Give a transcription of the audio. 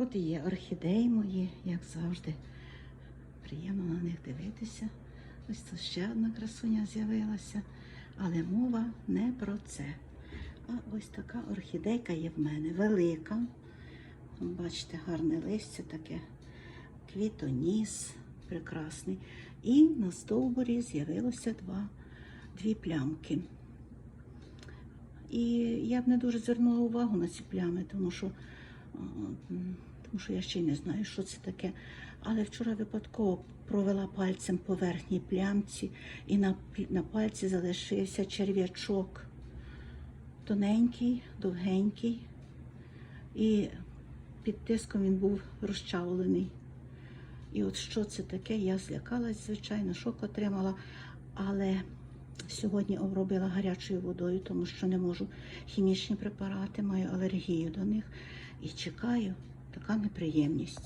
От і є орхідеї мої, як завжди. Приємно на них дивитися. Ось тут ще одна красуня з'явилася. Але мова не про це. А ось така орхідейка є в мене велика. Бачите, гарне листя таке, квітоніс прекрасний. І на стовбурі з'явилося два, дві плямки. І я б не дуже звернула увагу на ці плями, тому що, тому що я ще не знаю, що це таке. Але вчора випадково провела пальцем по верхній плямці, і на, на пальці залишився черв'ячок. Тоненький, довгенький, і під тиском він був розчавлений. І от що це таке, я злякалась, звичайно, шок отримала, але сьогодні обробила гарячою водою, тому що не можу хімічні препарати, маю алергію до них і чекаю така неприємність.